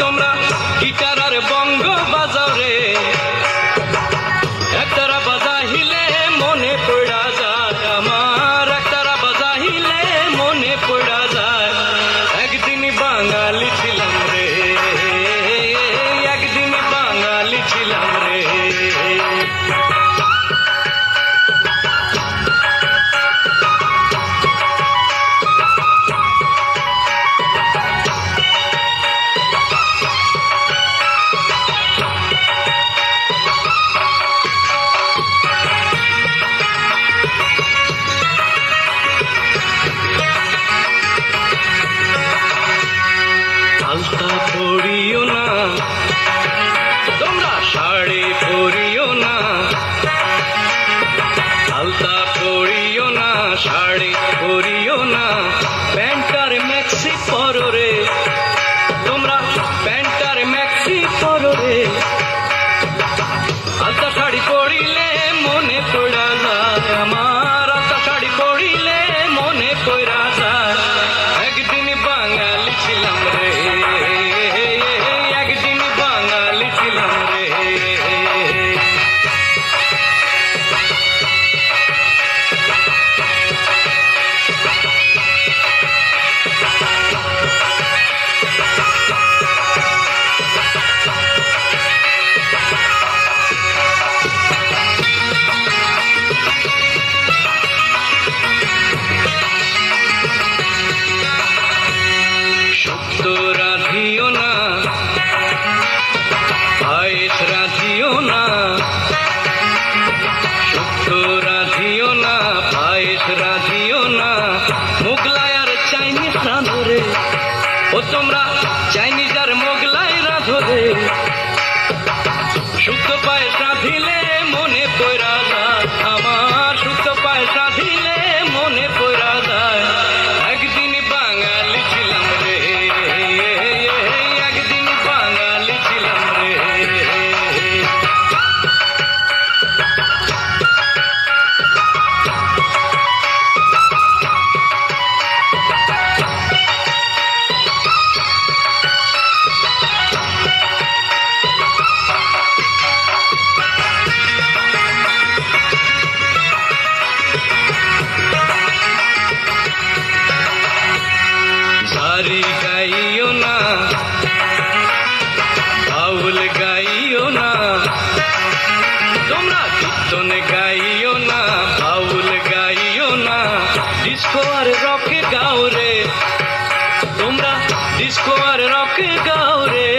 তোমরা মাংস রাধিও না, পায়েস রাধিও না। মোগলাই আর চাইনিজ রাঁধো রে। ও তোমরা চাইনিজ আর মোগলাই রাঁধো রে। শুদ্ধ পায়েস রাঁধিলে মনে পয়রা আরে গাইও না, বাউল গাইও না, তোমরা কীর্তন গাইও না, বাউল গাইও না ডিস্কো আর রকে গাও রে, তোমরা ডিস্কো আর রকে গাও রে।